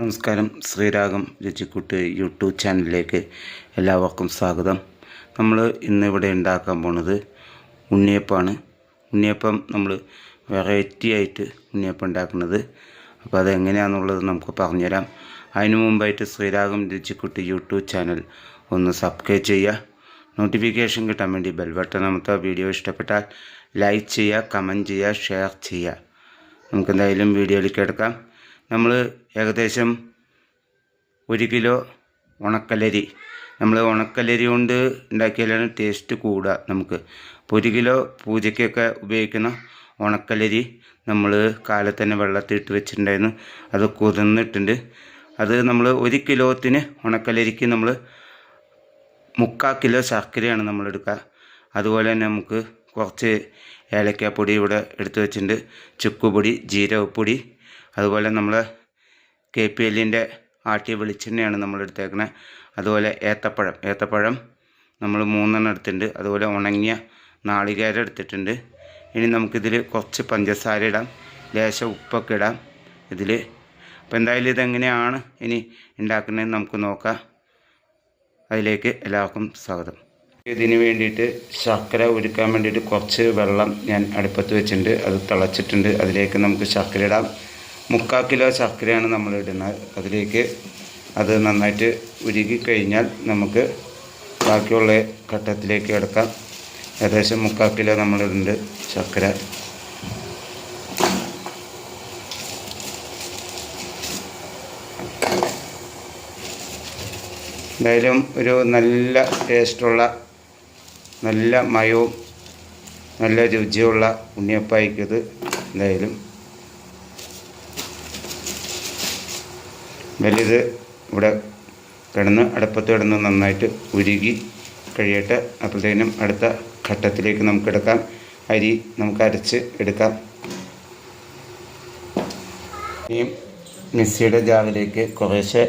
നമസ്കാരം. ശ്രീരാഗം രുചിക്കുട്ട് യൂട്യൂബ് ചാനലിലേക്ക് എല്ലാവർക്കും സ്വാഗതം. നമ്മൾ ഇന്നിവിടെ ഉണ്ടാക്കാൻ പോണത് ഉണ്ണിയപ്പമാണ്. ഉണ്ണിയപ്പം നമ്മൾ വെറൈറ്റി ആയിട്ട് ഉണ്ണിയപ്പം ഉണ്ടാക്കുന്നത്. അപ്പോൾ അതെങ്ങനെയാണെന്നുള്ളത് നമുക്ക് പറഞ്ഞുതരാം. അതിനു മുമ്പായിട്ട് ശ്രീരാഗം രജിക്കുട്ടി യൂട്യൂബ് ചാനൽ ഒന്ന് സബ്സ്ക്രൈബ് ചെയ്യുക. നോട്ടിഫിക്കേഷൻ കിട്ടാൻ വേണ്ടി ബെൽ ബട്ടൺ വീഡിയോ ഇഷ്ടപ്പെട്ടാൽ ലൈക്ക് ചെയ്യുക കമന്റ് ചെയ്യുക ഷെയർ ചെയ്യുക. നമുക്കെന്തായാലും വീഡിയോയിലേക്ക് എടുക്കാം. നമ്മൾ ഏകദേശം ഒരു കിലോ ഉണക്കലരി. നമ്മൾ ഉണക്കലരി കൊണ്ട് ഉണ്ടാക്കിയാലാണ് ടേസ്റ്റ് കൂടുക നമുക്ക്. അപ്പോൾ ഒരു കിലോ പൂജയ്ക്കൊക്കെ ഉപയോഗിക്കുന്ന ഉണക്കലരി നമ്മൾ കാലത്ത് തന്നെ വെള്ളത്തിലിട്ട് വെച്ചിട്ടുണ്ടായിരുന്നു. അത് കുതിർന്നിട്ടുണ്ട്. അത് നമ്മൾ ഒരു കിലോത്തിന് ഉണക്കലരിക്ക് നമ്മൾ മുക്കാൽ കിലോ ശർക്കരയാണ് നമ്മൾ എടുക്കുക. അതുപോലെ തന്നെ നമുക്ക് കുറച്ച് ഏലക്കാപ്പൊടി ഇവിടെ എടുത്ത് വെച്ചിട്ടുണ്ട്. ചുക്കുപൊടി ജീരകപ്പൊടി അതുപോലെ നമ്മൾ കെ പി എല്ലിന്റെ ആട്ടിയ വെളിച്ചെണ്ണയാണ് നമ്മൾ എടുത്തേക്കുന്നത് അതുപോലെ ഏത്തപ്പഴം. ഏത്തപ്പഴം നമ്മൾ മൂന്നെണ്ണം എടുത്തിട്ടുണ്ട്. അതുപോലെ ഉണങ്ങിയ നാളികേരം എടുത്തിട്ടുണ്ട്. ഇനി നമുക്കിതിൽ കുറച്ച് പഞ്ചസാര ഇടാം. ലേശം ഉപ്പൊക്കെ ഇടാം ഇതിൽ അപ്പോൾ എന്തായാലും ഇതെങ്ങനെയാണ് ഇനി ഉണ്ടാക്കുന്നതെന്ന് നമുക്ക് നോക്കാം. അതിലേക്ക് എല്ലാവർക്കും സ്വാഗതം. ഇതിന് വേണ്ടിയിട്ട് ശർക്കര ഒരുക്കാൻ വേണ്ടിയിട്ട് കുറച്ച് വെള്ളം ഞാൻ അടുപ്പത്ത് വെച്ചിട്ടുണ്ട്. അത് തിളച്ചിട്ടുണ്ട്. അതിലേക്ക് നമുക്ക് ശർക്കര ഇടാം. മുക്കാൽ കിലോ ശർക്കരയാണ് നമ്മൾ ഇടുന്നത് അതിലേക്ക് അത് നന്നായിട്ട് ഉരുകി കഴിഞ്ഞാൽ നമുക്ക് ബാക്കിയുള്ള ഘട്ടത്തിലേക്ക് എടുക്കാം ഏകദേശം മുക്കാൽ കിലോ നമ്മളിടുന്നുണ്ട് ശർക്കര. എന്തായാലും ഒരു നല്ല ടേസ്റ്റുള്ള നല്ല മയവും നല്ല രുചിയുള്ള ഉണ്ണിയപ്പായിക്കത് എന്തായാലും വലുത് ഇവിടെ കിടന്ന് അടുപ്പത്ത് കിടന്ന് നന്നായിട്ട് ഉരുകി കഴിയട്ടെ. അപ്പോഴത്തേനും അടുത്ത ഘട്ടത്തിലേക്ക് നമുക്ക് എടുക്കാം അരി നമുക്ക് അരച്ച് എടുക്കാം. ഇനിയും മിക്സിയുടെ ജാവിലേക്ക് കുറേശ്ശെ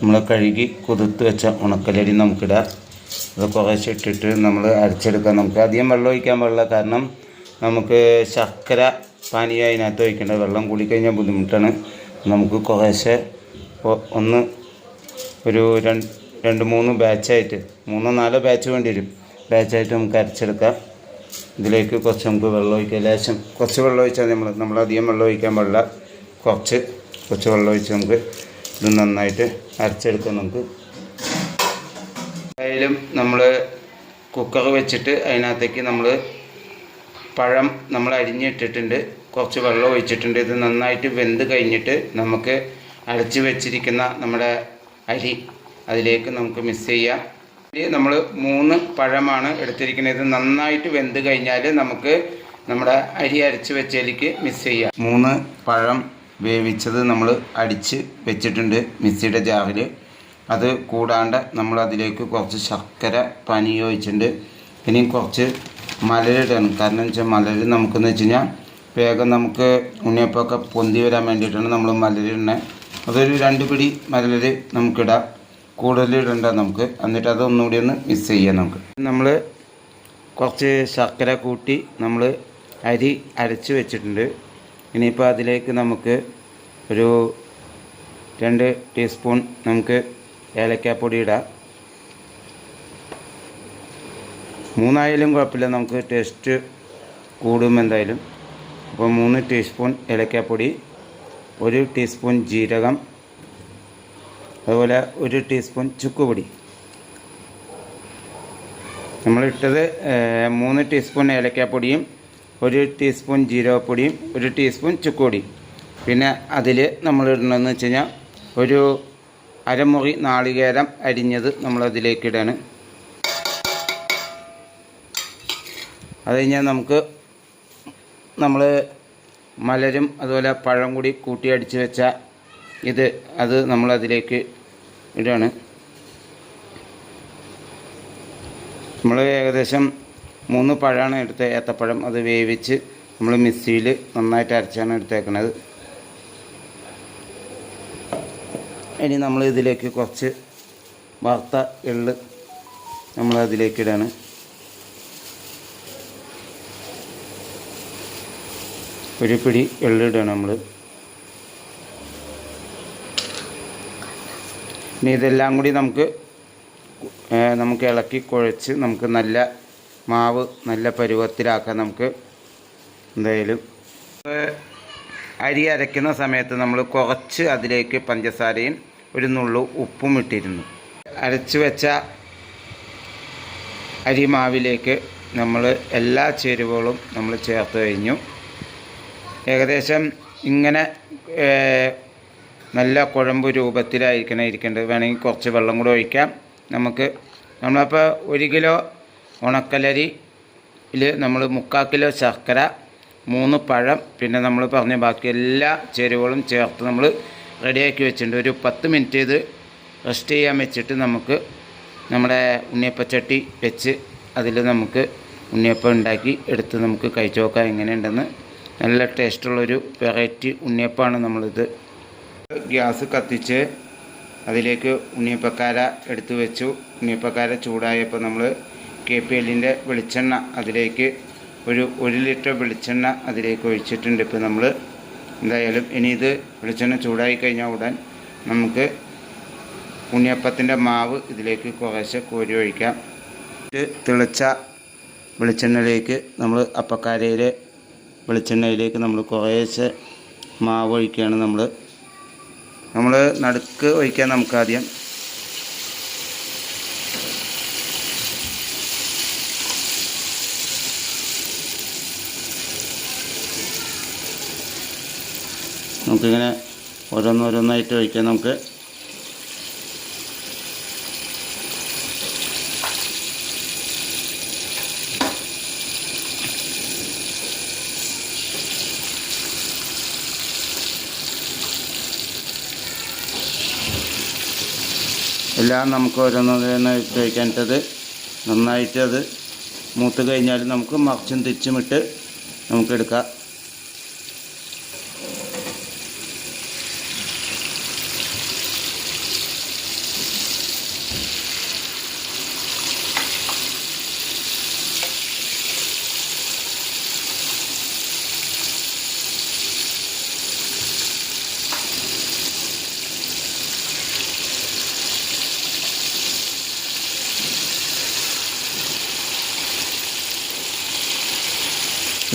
നമ്മൾ കഴുകി കുതിർത്ത് വെച്ച ഉണക്കലരി നമുക്കിടാം. അത് കുറേശ്ശെ ഇട്ടിട്ട് നമ്മൾ അരച്ചെടുക്കാം. നമുക്ക് അധികം വെള്ളം ഒഴിക്കാൻ പാടില്ല. കാരണം നമുക്ക് ശർക്കര പാനീയം അതിനകത്ത് ഒഴിക്കേണ്ട വെള്ളം കൂടിക്കഴിഞ്ഞാൽ ബുദ്ധിമുട്ടാണ്. നമുക്ക് കുറേശ്ശെ ഒ- ഒന്ന് ഒരു രണ്ട് രണ്ട് മൂന്ന് ബാച്ചായിട്ട് മൂന്നോ നാലോ ബാച്ച് വേണ്ടി വരും. ബാച്ചായിട്ട് നമുക്ക് അരച്ചെടുക്കാം. ഇതിലേക്ക് കുറച്ച് നമുക്ക് വെള്ളം ഒഴിക്കാം. ലേശം കുറച്ച് വെള്ളം ഒഴിച്ചാൽ നമ്മൾ അധികം വെള്ളം ഒഴിക്കാൻ പാടില്ല. കുറച്ച് കുറച്ച് വെള്ളം ഒഴിച്ച് നമുക്ക് ഇത് നന്നായിട്ട് അരച്ചെടുക്കാം നമുക്ക്. എന്തായാലും നമ്മൾ കുക്കർ വെച്ചിട്ട് അതിനകത്തേക്ക് നമ്മൾ പഴം നമ്മൾ അരിഞ്ഞിട്ടിട്ടുണ്ട്. കുറച്ച് വെള്ളം ഒഴിച്ചിട്ടുണ്ട്. ഇത് നന്നായിട്ട് വെന്ത് കഴിഞ്ഞിട്ട് നമുക്ക് അരച്ച് വെച്ചിരിക്കുന്ന നമ്മുടെ അരി അതിലേക്ക് നമുക്ക് മിക്സ് ചെയ്യാം. നമ്മൾ മൂന്ന് പഴമാണ് എടുത്തിരിക്കുന്നത്. ഇത് നന്നായിട്ട് വെന്ത് കഴിഞ്ഞാൽ നമുക്ക് നമ്മുടെ അരി അരച്ച് വെച്ചതിലേക്ക് മിക്സ് ചെയ്യാം. മൂന്ന് പഴം വേവിച്ചത് നമ്മൾ അടിച്ച് വെച്ചിട്ടുണ്ട് മിക്സിയുടെ ജാറിൽ അത് കൂടാണ്ട് നമ്മൾ അതിലേക്ക് കുറച്ച് ശർക്കര പനി ഒഴിച്ചിട്ടുണ്ട്. ഇനി കുറച്ച് മലരിടണം കാരണം വെച്ചാൽ മലര് നമുക്കെന്ന് വെച്ച് കഴിഞ്ഞാൽ വേഗം നമുക്ക് ഉണ്ണിയപ്പമൊക്കെ പൊന്തി വരാൻ വേണ്ടിയിട്ടാണ് നമ്മൾ മലരിടുന്നത് അതൊരു രണ്ട് പിടി മരൽ നമുക്കിടാം. കൂടുതൽ ഇടണ്ട നമുക്ക്. എന്നിട്ട് അത് ഒന്നുകൂടി ഒന്ന് മിക്സ് ചെയ്യാം നമുക്ക്. നമ്മൾ കുറച്ച് ശർക്കര കൂട്ടി നമ്മൾ അരി അരച്ച് വെച്ചിട്ടുണ്ട്. ഇനിയിപ്പോൾ അതിലേക്ക് നമുക്ക് ഒരു രണ്ട് ടീസ്പൂൺ നമുക്ക് ഏലക്കാപ്പൊടി ഇടാം. മൂന്നായാലും കുഴപ്പമില്ല. നമുക്ക് ടേസ്റ്റ് കൂടും എന്തായാലും. അപ്പോൾ മൂന്ന് ടീസ്പൂൺ ഏലക്കാപ്പൊടി ഒരു ടീസ്പൂൺ ജീരകം അതുപോലെ ഒരു ടീസ്പൂൺ ചുക്കുപൊടി. നമ്മളിട്ടത് മൂന്ന് ടീസ്പൂൺ ഏലക്കാപ്പൊടിയും ഒരു ടീസ്പൂൺ ജീരകപ്പൊടിയും ഒരു ടീസ്പൂൺ ചുക്കുപൊടിയും. പിന്നെ അതിൽ നമ്മളിടണമെന്ന് വെച്ച് കഴിഞ്ഞാൽ ഒരു അരമുറി നാളികേരം അരിഞ്ഞത് നമ്മളതിലേക്ക് ഇടാണ് അത് കഴിഞ്ഞാൽ നമുക്ക് നമ്മൾ മലരും അതുപോലെ പഴം കൂടി കൂട്ടി അടിച്ച് വെച്ച ഇത് അത് നമ്മളതിലേക്ക് ഇടുകയാണ് നമ്മൾ ഏകദേശം മൂന്ന് പഴമാണ് എടുത്ത. ഏത്തപ്പഴം അത് വേവിച്ച് നമ്മൾ മിക്സിയിൽ നന്നായിട്ട് അരച്ചാണ് എടുത്തേക്കുന്നത് ഇനി നമ്മൾ ഇതിലേക്ക് കുറച്ച് വറുത്ത എള്ള് നമ്മൾ അതിലേക്ക് ഒരു പിടി എള്ളിടണം നമ്മൾ ഇനി ഇതെല്ലാം കൂടി നമുക്ക് നമുക്ക് ഇളക്കി കുഴച്ച് നമുക്ക് നല്ല മാവ് നല്ല പരുവത്തിലാക്കാൻ നമുക്ക് എന്തായാലും അരി അരയ്ക്കുന്ന സമയത്ത് നമ്മൾ കുറച്ച് അതിലേക്ക് പഞ്ചസാരയും ഒരു നുള്ളു ഉപ്പും ഇട്ടിരുന്നു. അരച്ച് വെച്ച അരിമാവിലേക്ക് നമ്മൾ എല്ലാ ചേരുവകളും നമ്മൾ ചേർത്ത് കഴിഞ്ഞു. ഏകദേശം ഇങ്ങനെ നല്ല കുഴമ്പ് രൂപത്തിലായിരിക്കണം ഇരിക്കേണ്ടത്. വേണമെങ്കിൽ കുറച്ച് വെള്ളം കൂടെ ഒഴിക്കാം. നമുക്ക് നമ്മളപ്പോൾ ഒരു കിലോ ഉണക്കലരിയിൽ നമ്മൾ മുക്കാൽ കിലോ ശർക്കര മൂന്ന് പഴം പിന്നെ നമ്മൾ പറഞ്ഞ ബാക്കി എല്ലാ ചേരുവകളും ചേർത്ത് നമ്മൾ റെഡിയാക്കി വെച്ചിട്ടുണ്ട്. ഒരു പത്ത് മിനിറ്റ് ഇത് റെസ്റ്റ് ചെയ്യാൻ വെച്ചിട്ട് നമുക്ക് നമ്മുടെ ഉണ്ണിയപ്പച്ചട്ടി വെച്ച് അതിൽ നമുക്ക് ഉണ്ണിയപ്പം ഉണ്ടാക്കി എടുത്ത് നമുക്ക് കഴിച്ചു നോക്കാം എങ്ങനെയുണ്ടെന്ന്. നല്ല ടേസ്റ്റുള്ളൊരു വെറൈറ്റി ഉണ്ണിയപ്പമാണ് നമ്മളിത്. ഗ്യാസ് കത്തിച്ച് അതിലേക്ക് ഉണ്ണിയപ്പക്കാര എടുത്തു വെച്ചു. ഉണ്ണിയപ്പക്കാര ചൂടായപ്പോൾ നമ്മൾ കെ പി എല്ലിന്റെ വെളിച്ചെണ്ണ അതിലേക്ക് ഒരു ഒരു ലിറ്റർ വെളിച്ചെണ്ണ അതിലേക്ക് ഒഴിച്ചിട്ടുണ്ട്. ഇപ്പോൾ നമ്മൾ എന്തായാലും ഇനി ഇത് വെളിച്ചെണ്ണ ചൂടായി കഴിഞ്ഞാൽ ഉടൻ നമുക്ക് ഉണ്ണിയപ്പത്തിന്റെ മാവ് ഇതിലേക്ക് കുറേശ്ശെ കോരി ഒഴിക്കാം. തിളച്ച വെളിച്ചെണ്ണയിലേക്ക് നമ്മൾ അപ്പക്കാരയിലെ വെളിച്ചെണ്ണയിലേക്ക് നമ്മൾ കുറേശ്ശെ മാവ് ഒഴിക്കുകയാണ് നമ്മൾ. നമ്മൾ നടുക്ക് ഒഴിക്കാൻ നമുക്കാദ്യം നമുക്കിങ്ങനെ ഓരോന്നോരോന്നായിട്ട് ഒഴിക്കാൻ നമുക്ക് എല്ലാം നമുക്ക് ഓരോന്നോരോന്നായിട്ട് തന്നെ നന്നായിട്ട് അത് മൂത്ത് കഴിഞ്ഞാൽ നമുക്ക് മറിച്ചും തിരിച്ചുമിട്ട് നമുക്കെടുക്കാം.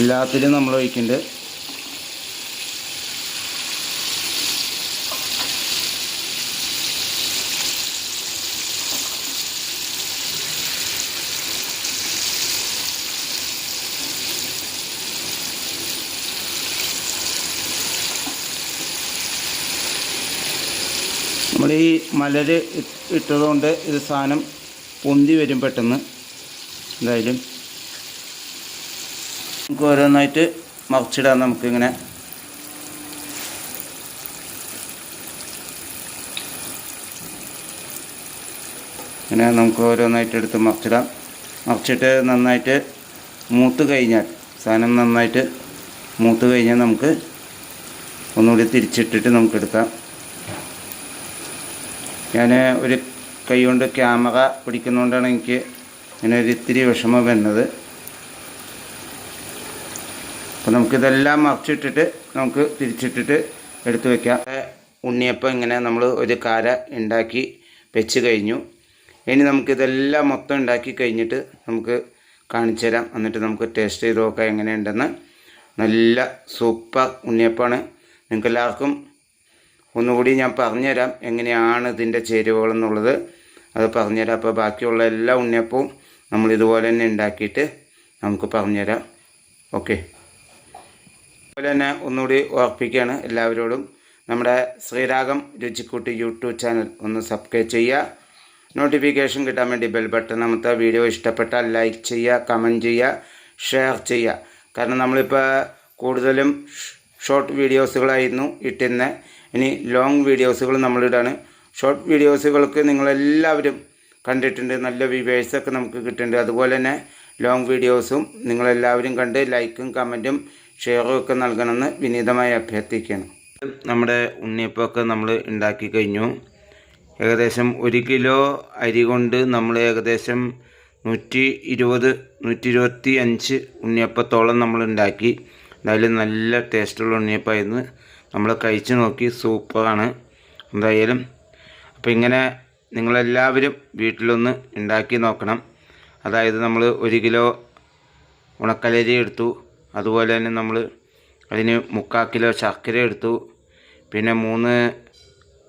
എല്ലാത്തിലും നമ്മൾ ഒഴിക്കുന്നുണ്ട് നമ്മൾ ഈ മലര് ഇട്ടതുകൊണ്ട് ഇത് സാധനം പൊന്തി വരും പെട്ടെന്ന്. എന്തായാലും നമുക്ക് ഓരോന്നായിട്ട് മറിച്ചിടാം നമുക്കിങ്ങനെ. ഇങ്ങനെ നമുക്ക് ഓരോന്നായിട്ട് എടുത്ത് മറിച്ചിടാം. മറിച്ചിട്ട് നന്നായിട്ട് മൂത്ത് കഴിഞ്ഞാൽ സാധനം നന്നായിട്ട് മൂത്ത് കഴിഞ്ഞാൽ നമുക്ക് ഒന്നുകൂടി തിരിച്ചിട്ടിട്ട് നമുക്ക് എടുക്കാം. ഞാൻ ഒരു കൈ കൊണ്ട് ക്യാമറ പിടിക്കുന്നതുകൊണ്ടാണ് എനിക്ക് ഇങ്ങനെ ഒരു ഇത്തിരി വിഷമം വരുന്നത്. അപ്പോൾ നമുക്കിതെല്ലാം മറിച്ചിട്ടിട്ട് നമുക്ക് തിരിച്ചിട്ടിട്ട് എടുത്തു വയ്ക്കാം ഉണ്ണിയപ്പം ഇങ്ങനെ നമ്മൾ ഒരു കാര ഉണ്ടാക്കി വെച്ച് കഴിഞ്ഞു. ഇനി നമുക്കിതെല്ലാം മൊത്തം ഉണ്ടാക്കി കഴിഞ്ഞിട്ട് നമുക്ക് കാണിച്ചു തരാം. എന്നിട്ട് നമുക്ക് ടേസ്റ്റ് ചെയ്ത് നോക്കാം എങ്ങനെയുണ്ടെന്ന്. നല്ല സൂപ്പർ ഉണ്ണിയപ്പമാണ് നിങ്ങൾക്ക് എല്ലാവർക്കും ഒന്നുകൂടി ഞാൻ പറഞ്ഞുതരാം എങ്ങനെയാണ് ഇതിന്റെ ചേരുവകൾ എന്നുള്ളത്. അത് പറഞ്ഞുതരാം. അപ്പോൾ ബാക്കിയുള്ള എല്ലാ ഉണ്ണിയപ്പവും നമ്മൾ ഇതുപോലെ തന്നെ ഉണ്ടാക്കിയിട്ട് നമുക്ക് പറഞ്ഞുതരാം. ഓക്കെ. അതുപോലെ തന്നെ ഒന്നുകൂടി ഓർപ്പിക്കുകയാണ് എല്ലാവരോടും. നമ്മുടെ ശ്രീരാഗം രുചിക്കൂട്ടി യൂട്യൂബ് ചാനൽ ഒന്ന് സബ്സ്ക്രൈബ് ചെയ്യുക. നോട്ടിഫിക്കേഷൻ കിട്ടാൻ വേണ്ടി ബെൽ ബട്ടൺ നമുക്ക് വീഡിയോ ഇഷ്ടപ്പെട്ടാൽ ലൈക്ക് ചെയ്യുക കമന്റ് ചെയ്യുക ഷെയർ ചെയ്യുക. കാരണം നമ്മളിപ്പോൾ കൂടുതലും ഷോർട്ട് വീഡിയോസുകളായിരുന്നു ഇട്ടിരുന്നത് ഇനി ലോങ് വീഡിയോസുകൾ നമ്മളിടാണ്. ഷോർട്ട് വീഡിയോസുകൾക്ക് നിങ്ങളെല്ലാവരും കണ്ടിട്ടുണ്ട്. നല്ല വ്യൂവേഴ്സൊക്കെ നമുക്ക് കിട്ടുന്നുണ്ട് അതുപോലെ തന്നെ ലോങ് വീഡിയോസും നിങ്ങളെല്ലാവരും കണ്ട് ലൈക്കും കമന്റും ഷെയറും ഒക്കെ നൽകണമെന്ന് വിനീതമായി അഭ്യർത്ഥിക്കുകയാണ് നമ്മുടെ ഉണ്ണിയപ്പമൊക്കെ നമ്മൾ ഉണ്ടാക്കി കഴിഞ്ഞു. ഏകദേശം ഒരു കിലോ അരി കൊണ്ട് നമ്മൾ ഏകദേശം നൂറ്റി ഇരുപത് നൂറ്റി ഇരുപത്തി അഞ്ച് ഉണ്ണിയപ്പത്തോളം നമ്മൾ ഉണ്ടാക്കി. എന്തായാലും നല്ല ടേസ്റ്റുള്ള ഉണ്ണിയപ്പമായിരുന്നു. നമ്മൾ കഴിച്ച് നോക്കി സൂപ്പറാണ്. എന്തായാലും അപ്പോൾ ഇങ്ങനെ നിങ്ങളെല്ലാവരും വീട്ടിലൊന്ന് ഉണ്ടാക്കി നോക്കണം. അതായത് നമ്മൾ ഒരു കിലോ ഉണക്കലരി എടുത്തു. അതുപോലെ തന്നെ നമ്മൾ അതിന് മുക്കാൽ കിലോ ശർക്കര എടുത്തു. പിന്നെ മൂന്ന്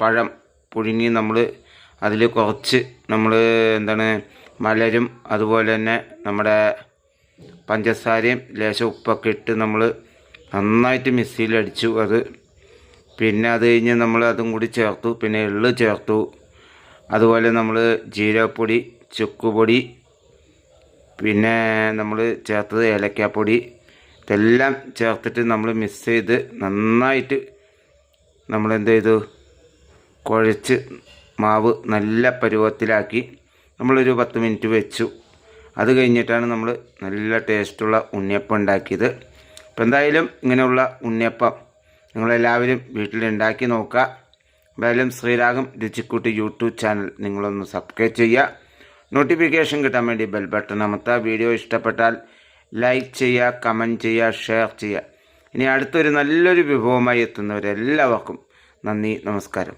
പഴം പുഴുങ്ങി നമ്മൾ അതിൽ കുറച്ച് നമ്മൾ എന്താണ് മലരും അതുപോലെ തന്നെ നമ്മുടെ പഞ്ചസാരയും ലേശം ഉപ്പൊക്കെ ഇട്ട് നമ്മൾ നന്നായിട്ട് മിക്സിയിലടിച്ചു അത്. പിന്നെ അത് കഴിഞ്ഞ് നമ്മൾ അതും കൂടി ചേർത്തു. പിന്നെ എള്ള് ചേർത്തു. അതുപോലെ നമ്മൾ ജീരകപ്പൊടി ചുക്കുപൊടി പിന്നെ നമ്മൾ ചേർത്തത് ഏലക്കാപ്പൊടി ഇതെല്ലാം ചേർത്തിട്ട് നമ്മൾ മിക്സ് ചെയ്ത് നന്നായിട്ട് നമ്മൾ എന്ത് ചെയ്തു കുഴച്ച് മാവ് നല്ല പരുവത്തിലാക്കി നമ്മളൊരു പത്ത് മിനിറ്റ് വെച്ചു. അത് കഴിഞ്ഞിട്ടാണ് നമ്മൾ നല്ല ടേസ്റ്റുള്ള ഉണ്ണിയപ്പം ഉണ്ടാക്കിയത്. അപ്പോൾ എന്തായാലും ഇങ്ങനെയുള്ള ഉണ്ണിയപ്പം നിങ്ങളെല്ലാവരും വീട്ടിലുണ്ടാക്കി നോക്കുക എന്തായാലും ശ്രീരാഗം രുചിക്കൂട്ടി യൂട്യൂബ് ചാനൽ നിങ്ങളൊന്ന് സബ്സ്ക്രൈബ് ചെയ്യുക നോട്ടിഫിക്കേഷൻ കിട്ടാൻ വേണ്ടി ബെൽ ബട്ടൺ അമർത്തുക വീഡിയോ ഇഷ്ടപ്പെട്ടാൽ ലൈക്ക് ചെയ്യുക കമന്റ് ചെയ്യുക ഷെയർ ചെയ്യുക. ഇനി അടുത്തൊരു നല്ലൊരു വിഭവമായി എത്തുന്നവരെല്ലാവർക്കും നന്ദി നമസ്കാരം.